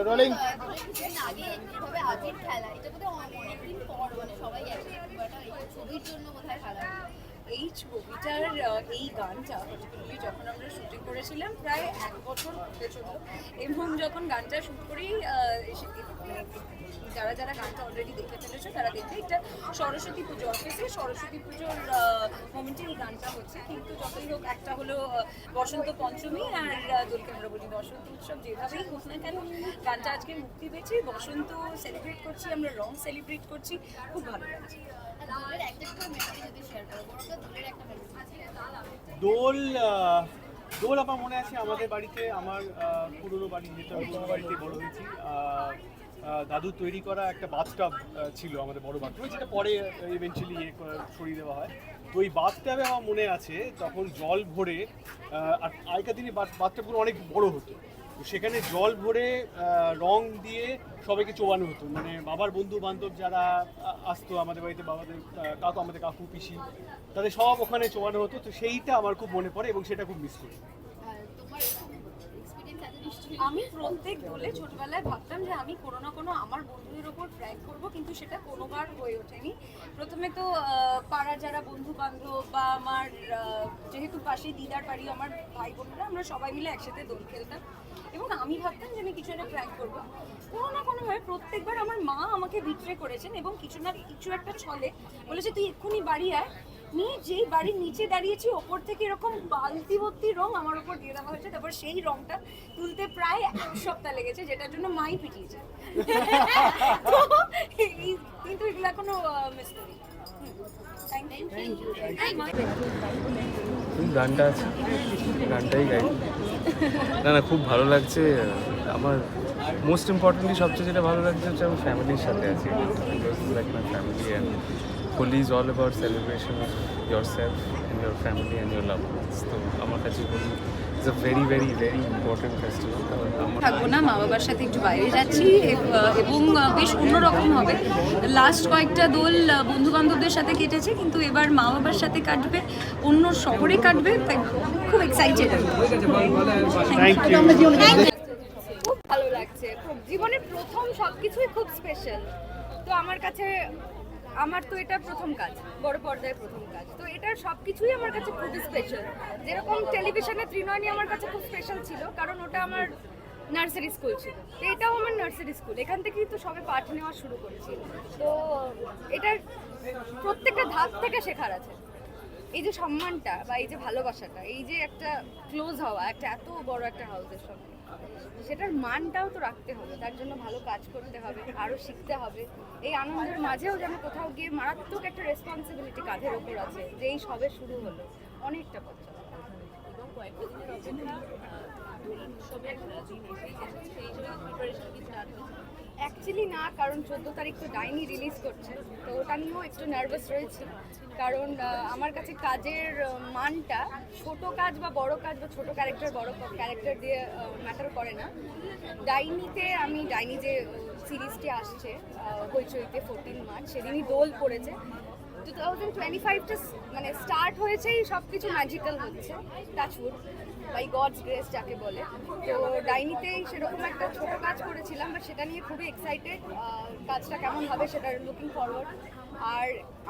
চলো রোলিং কিছুদিন আগে যেভাবে আগের খেলা এটা বোধহয় অনেকদিন এই ছবিটার এই গানটা particularly যখন আমরা শুটিং করেছিলাম প্রায় এক বছর হতে চলল, এবং যখন গানটা শুট করি যারা যারা গানটা অলরেডি দেখে ফেলেছো, তারা দেখবে এটা সরস্বতী পুজো অফিসে সরস্বতী পুজোর মোমেন্টে এই গানটা হচ্ছে। কিন্তু যতই হোক, একটা হলো বসন্ত পঞ্চমী আর দোলকে আমরা বলি বসন্ত উৎসব যেভাবেই হোক না কেন, গানটা আজকে মুক্তি পেয়েছে। বসন্ত সেলিব্রেট করছি, আমরা রং সেলিব্রেট করছি। খুব ভালো লাগছে। দোল দোল আমার মনে আছে আমাদের বাড়িতে? আমার পুরনো বাড়ি যেটা পুরনো বাড়িতে বড় হয়েছি। দাদু তৈরি করা একটা বাথটাব ছিল আমাদের বড় বাথরুম যেটা পরে ইভেন্চুয়ালি ইয়ে সরিয়ে দেওয়া হয়। তো ওই বাথটাবে আমার মনে আছে, তখন জল ভরে আর আগেকার দিনে বাথটাবগুলো অনেক বড় হতো। তো সেখানে জল ভরে রং দিয়ে সবাইকে চোবানো হতো। মানে বাবার বন্ধু বান্ধব যারা আসতো আমাদের বাড়িতে, বাবাদের কাকু, আমাদের কাকু, পিসি, তাদের সব ওখানে চোবানো হতো। তো সেইটা আমার খুব মনে পড়ে এবং সেটা খুব মিস করি আর তোমার এক্সপিরিয়েন্স আছে নিশ্চয়ই আমি প্রত্যেক দোলে ছোটবেলায় ভাবতাম যে আমি কোনো না কোনো আমার বন্ধুদের ওপর ট্র্যাক করব, কিন্তু সেটা কোনোবার হয়ে ওঠেনি। প্রথমে তো পাড়ার যারা বন্ধু বান্ধব বা আমার যেহেতু পাশেই দিদার বাড়ি আমার ভাই বোনেরা, আমরা সবাই মিলে একসাথে দোল খেলতাম। এবং আমি ভাবতাম যে আমি কিছু একটা ট্র্যাক করব। কোনো না কোনোভাবে প্রত্যেকবার আমার মা আমাকে বিট্রে করেছেন এবং কিছু না, কিছু একটা ছলে বলেছে, তুই এক্ষুনি বাড়ি আয়। নিয়ে যেই বাড়ির নিচে দাঁড়িয়েছি, ওপর থেকে এরকম বালতি ভর্তি রং আমার উপর দিয়ে দেওয়া হয়েছে, তারপর সেই রংটা তুলতে এক সপ্তাহ লেগেছে যেটার জন্য মাই পিটিয়েছে তো কিন্তু এগুলো এখনও মিস করি গানটা আছে গানটাই গাই। না না খুব ভালো লাগছে। আমার মোস্ট ইম্পর্টেন্টলি সবচেয়ে যেটা ভালো লাগছে হচ্ছে আমি ফ্যামিলির সাথে আছি। Like my family and Holi is all about celebration of your self and your family and your love তো আমার কাছে Holi is a very very very important festival থাকব না মা বাবার সাথে একটু বাইরে যাচ্ছি এবং বেশ অন্যরকম হবে। লাস্ট কয়েকটা দোল বন্ধু বান্ধবদের সাথে কেটেছে কিন্তু এবার মা বাবার সাথে কাটবে অন্য শহরে কাটবে তাই খুব এক্সাইটেড খুব ভালো লাগছে। জীবনের প্রথম সব কিছুই খুব স্পেশাল তো আমার কাছে আমার তো এটা প্রথম কাজ, বড় পর্দায় প্রথম কাজ। তো এটার সব কিছুই আমার কাছে খুব স্পেশাল যেরকম টেলিভিশনে ত্রিনয়নী আমার কাছে খুব স্পেশাল ছিল, কারণ ওটা আমার নার্সারি স্কুল ছিল। তো এটাও আমার নার্সারি স্কুল এখান থেকেই তো সবে পাঠ নেওয়া শুরু করেছি। তো এটার প্রত্যেকটা ধাপ থেকে শেখার আছে। এই যে সম্মানটা বা এই যে ভালোবাসাটা, এই যে একটা ক্লোজ হওয়া, একটা এত বড় একটা হাউসের সঙ্গে, সেটার মানটাও তো রাখতে হবে, তার জন্য ভালো কাজ করতে হবে আরও শিখতে হবে এই আনন্দের মাঝেও যেন কোথাও গিয়ে মারাত্মক একটা রেসপন্সিবিলিটি কাঁধের ওপর আছে, যে এই সবে শুরু হলো, অনেকটা পথ চলা। অ্যাকচুয়ালি না, কারণ চোদ্দ তারিখ তো ডাইনি রিলিজ করছে, তো ওটা নিয়েও একটু নার্ভাস রয়েছি। কারণ আমার কাছে কাজের মানটা ছোট কাজ বা বড় কাজ বা ছোট ক্যারেক্টার বড় ক্যারেক্টার দিয়ে ম্যাটার করে না। ডাইনিতে আমি, ডাইনি যে সিরিজটি আসছে হইচইতে ফোরটিন মার্চ, সেদিনই দোল পড়েছে। টু থাউজেন্ড টোয়েন্টি ফাইভটা মানে স্টার্ট হয়েছেই সব কিছু ম্যাজিক্যাল হচ্ছে টাচউড বাই গডস গ্রেস যাকে বলে। তো ডাইনিতেই সেরকম একটা ছোট কাজ করেছিলাম বাট সেটা নিয়ে খুবই এক্সাইটেড কাজটা কেমন হবে সেটা লুকিং ফরওয়ার্ড আর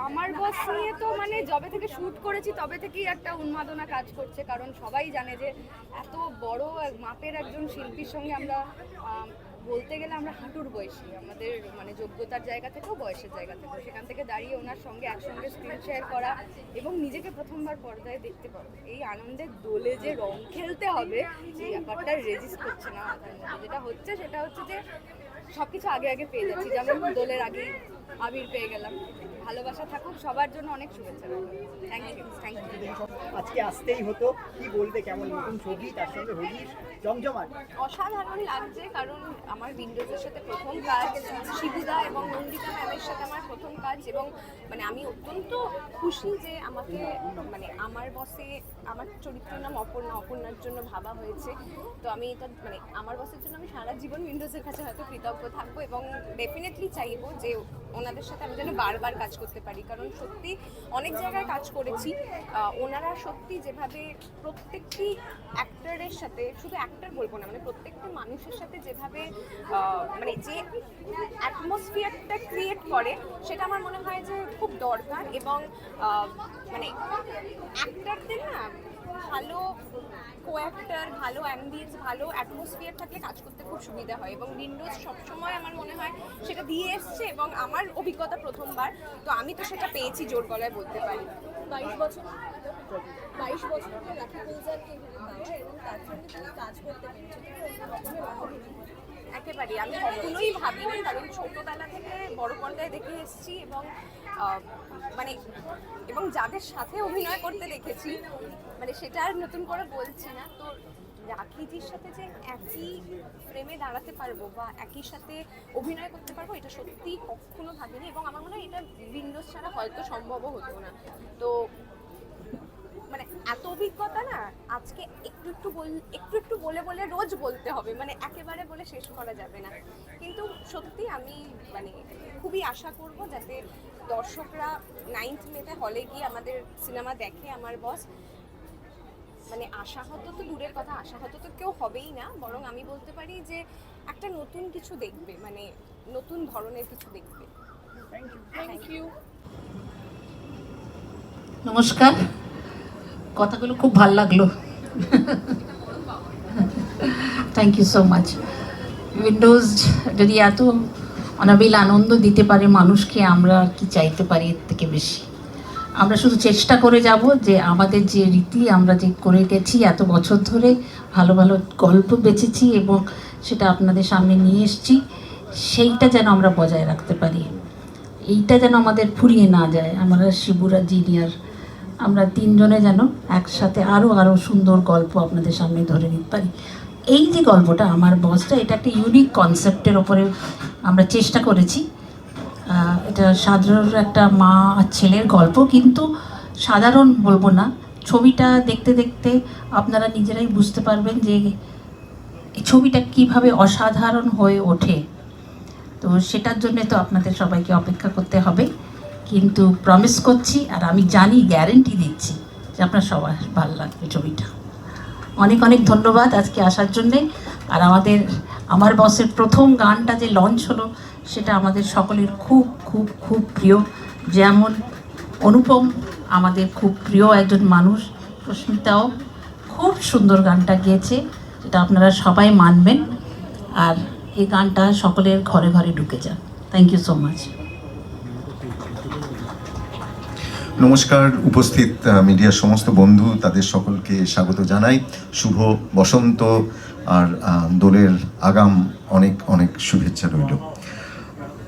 আমার বস নিয়ে তো মানে যবে থেকে শ্যুট করেছি তবে থেকেই একটা উন্মাদনা কাজ করছে কারণ সবাই জানে যে এত বড় মাপের একজন শিল্পীর সঙ্গে আমরা আম, বলতে গেলে আমরা হাঁটুর বয়সী। আমাদের মানে যোগ্যতার জায়গা থেকেও বয়সের জায়গা থেকেও। সেখান থেকে দাঁড়িয়ে ওনার সঙ্গে একসঙ্গে স্ক্রিন শেয়ার করা এবং নিজেকে প্রথমবার পর্দায় দেখতে পাবো এই আনন্দের দোলে যে রং খেলতে হবে, সেই ব্যাপারটা রেজিস্ট করছে না মধ্যে। যেটা হচ্ছে সেটা হচ্ছে যে সব কিছু আগে আগে পেয়ে যাচ্ছি। যেমন দোলের আগে আবির পেয়ে গেলাম। ভালোবাসা থাকুক সবার জন্য অনেক শুভেচ্ছা থ্যাংক ইউ থ্যাংক ইউ আজকে আসতেই হতো কি বলবে কেমন নতুন ছবি তার সঙ্গে হোলির জমজমাট। অসাধারণ লাগছে কারণ আমার উইন্ডোজের সাথে প্রথম কাজ শিবুদা এবং নন্দিতা ম্যামের সাথে আমার প্রথম কাজ এবং মানে আমি অত্যন্ত খুশি যে আমাকে মানে আমার বসে আমার চরিত্রের নাম অপর্ণা অপর্ণার জন্য ভাবা হয়েছে। তো আমি এটা মানে আমার বসের জন্য আমি সারা জীবন উইন্ডোজের কাছে হয়তো কৃতজ্ঞ থাকব এবং ডেফিনেটলি চাইব যে ওনাদের সাথে আমি যেন বারবার কাজ কাজ করতে পারি। কারণ সত্যি অনেক জায়গায় কাজ করেছি। ওনারা সত্যি যেভাবে প্রত্যেকটি অ্যাক্টারের সাথে, শুধু অ্যাক্টার বলব না মানে প্রত্যেকটা মানুষের সাথে যেভাবে মানে যে অ্যাটমসফিয়ারটা ক্রিয়েট করে, সেটা আমার মনে হয় যে খুব দরকার এবং মানে অ্যাক্টারদের না ভালো কোয়াক্টার ভালো অ্যাম্বিয়েন্স ভালো অ্যাটমসফিয়ার থাকলে কাজ করতে খুব সুবিধা হয় এবং উইন্ডোজ সবসময় আমার মনে হয় সেটা দিয়ে এসছে এবং আমার অভিজ্ঞতা প্রথমবার। তো আমি তো সেটা পেয়েছি জোর গলায় বলতে পারি। বাইশ বছর বাইশ বছর রাখি গুলজারকে এবং তার সঙ্গে তুমি কাজ করতে পেরেছ তুমি অন্য রকমের অনুভূতি একেবারে আমি কখনোই ভাবিনি, কারণ ছোটোবেলা থেকে বড় পর্দায় দেখে এসেছি এবং মানে এবং যাদের সাথে অভিনয় করতে দেখেছি মানে সেটা আর নতুন করে বলছি না। তো রাখিজির সাথে যে একই প্রেমে দাঁড়াতে পারব বা একই সাথে অভিনয় করতে পারব, এটা সত্যি কখনো ভাবিনি এবং আমার মনে হয় এটা উইন্ডোজ ছাড়া হয়তো সম্ভবও হতো না। তো মানে এত অভিজ্ঞতা না আজকে একটু একটু বল একটু একটু বলে বলে রোজ বলতে হবে মানে একেবারে বলে শেষ করা যাবে না। কিন্তু সত্যি আমি মানে খুবই আশা করব যাতে দর্শকরা নাইন্থ মেতে হলে গিয়ে আমাদের সিনেমা দেখে আমার বস মানে আশাহত তো দূরের কথা আশাহত তো কেউ হবেই না বরং আমি বলতে পারি যে একটা নতুন কিছু দেখবে মানে নতুন ধরনের কিছু দেখবে। থ্যাংক ইউ নমস্কার। কথাগুলো খুব ভালো লাগল। থ্যাংক ইউ সো মাচ উইন্ডোজ যদি এত অনাবিল আনন্দ দিতে পারে মানুষকে, আমরা কি চাইতে পারি এর থেকে বেশি? আমরা শুধু চেষ্টা করে যাব যে আমাদের যে রীতি, আমরা যে করে গেছি এত বছর ধরে, ভালো ভালো গল্প বেঁচেছি এবং সেটা আপনাদের সামনে নিয়ে এসেছি, সেইটা যেন আমরা বজায় রাখতে পারি। এইটা যেন আমাদের ফুরিয়ে না যায়। আমরা শিবুরা জিনিয়ার আমরা তিনজনে যেন একসাথে আরও আরও সুন্দর গল্প আপনাদের সামনে ধরে নিতে পারি। এই যে গল্পটা, আমার বসটা, এটা একটা ইউনিক কনসেপ্টের ওপরে আমরা চেষ্টা করেছি। এটা সাধারণ একটা মা আর ছেলের গল্প, কিন্তু সাধারণ বলব না। ছবিটা দেখতে দেখতে আপনারা নিজেরাই বুঝতে পারবেন যে ছবিটা কীভাবে অসাধারণ হয়ে ওঠে। তো সেটার জন্যে তো আপনাদের সবাইকে অপেক্ষা করতে হবে। কিন্তু প্রমিস করছি আর আমি জানি গ্যারেন্টি দিচ্ছি যে আপনার সবার ভালো লাগবে ছবিটা। অনেক অনেক ধন্যবাদ আজকে আসার জন্যে। আর আমাদের, আমার বসের প্রথম গানটা যে লঞ্চ হলো, সেটা আমাদের সকলের খুব খুব খুব প্রিয়। যেমন অনুপম, আমাদের খুব প্রিয় একজন মানুষ সুস্মিতাও খুব সুন্দর গানটা গেয়েছে, যেটা আপনারা সবাই মানবেন। আর এই গানটা সকলের ঘরে ঘরে ঢুকে যান থ্যাংক ইউ সো মাচ নমস্কার, উপস্থিত মিডিয়ার সমস্ত বন্ধু, তাদের সকলকে স্বাগত জানাই। শুভ বসন্ত, আর দোলের আগাম অনেক অনেক শুভেচ্ছা রইল।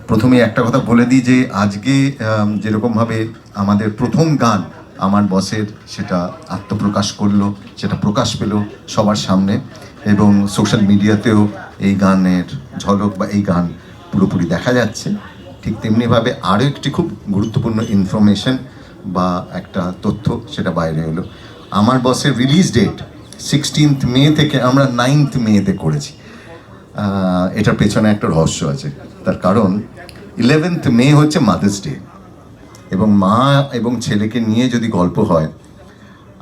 প্রথমে একটা কথা বলে দিই যে, আজকে যেরকমভাবে আমাদের প্রথম গান আমার বসের, সেটা আত্মপ্রকাশ করল, সেটা প্রকাশ পেল সবার সামনে, এবং সোশ্যাল মিডিয়াতেও এই গানের ঝলক বা এই গান পুরোপুরি দেখা যাচ্ছে। ঠিক তেমনিভাবে আরও একটি খুব গুরুত্বপূর্ণ ইনফরমেশন বা একটা তথ্য সেটা বাইরে এলো আমার বসের রিলিজ ডেট সিক্সটিন্থ মে থেকে আমরা নাইনথ মেতে করেছি। এটার পেছনে একটা রহস্য আছে। তার কারণ ইলেভেন্থ মে হচ্ছে মাদার্স ডে এবং মা এবং ছেলেকে নিয়ে যদি গল্প হয়,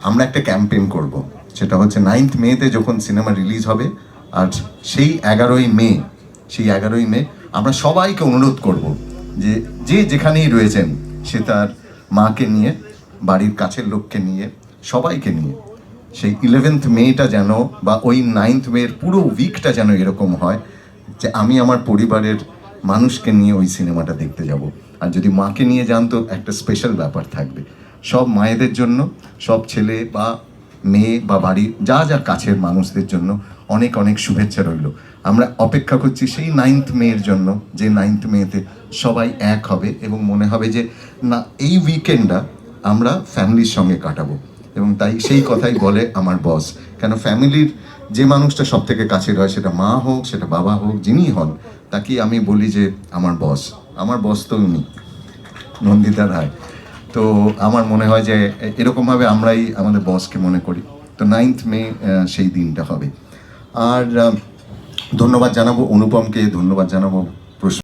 আমরা একটা ক্যাম্পেইন করব। সেটা হচ্ছে নাইন্থ মেতে যখন সিনেমা রিলিজ হবে, আর সেই এগারোই মে সেই এগারোই মে আমরা সবাইকে অনুরোধ করব যে যে যেখানেই রয়েছেন, সে তার মাকে নিয়ে, বাড়ির কাছের লোককে নিয়ে, সবাইকে নিয়ে। সেই ইলেভেন্থ মেটা যেন বা ওই নাইন্থ মেয়ের পুরো উইকটা যেন এরকম হয় যে আমি আমার পরিবারের মানুষকে নিয়ে ওই সিনেমাটা দেখতে যাব। আর যদি মাকে নিয়ে যান তো একটা স্পেশাল ব্যাপার থাকবে। সব মায়েদের জন্য, সব ছেলে বা মেয়ে বা বাড়ির যা যা কাছের মানুষদের জন্য অনেক অনেক শুভেচ্ছা রইল। আমরা অপেক্ষা করছি সেই নাইন্থ মেয়ের জন্য, যে নাইন্থ মেতে সবাই এক হবে এবং মনে হবে যে, না, এই উইকেন্ডটা আমরা ফ্যামিলির সঙ্গে কাটাবো। এবং তাই সেই কথাই বলে আমার বস কেন ফ্যামিলির যে মানুষটা সব থেকে কাছের হয়, সেটা মা হোক, সেটা বাবা হোক, যিনি হন তাকে আমি বলি যে আমার বস আমার বস তো উনি, নন্দিতা রায়। তো আমার মনে হয় যে এরকমভাবে আমরাই আমাদের বসকে মনে করি। তো নাইন্থ মে সেই দিনটা হবে। আর ধন্যবাদ জানাব অনুপমকে ধন্যবাদ জানাব।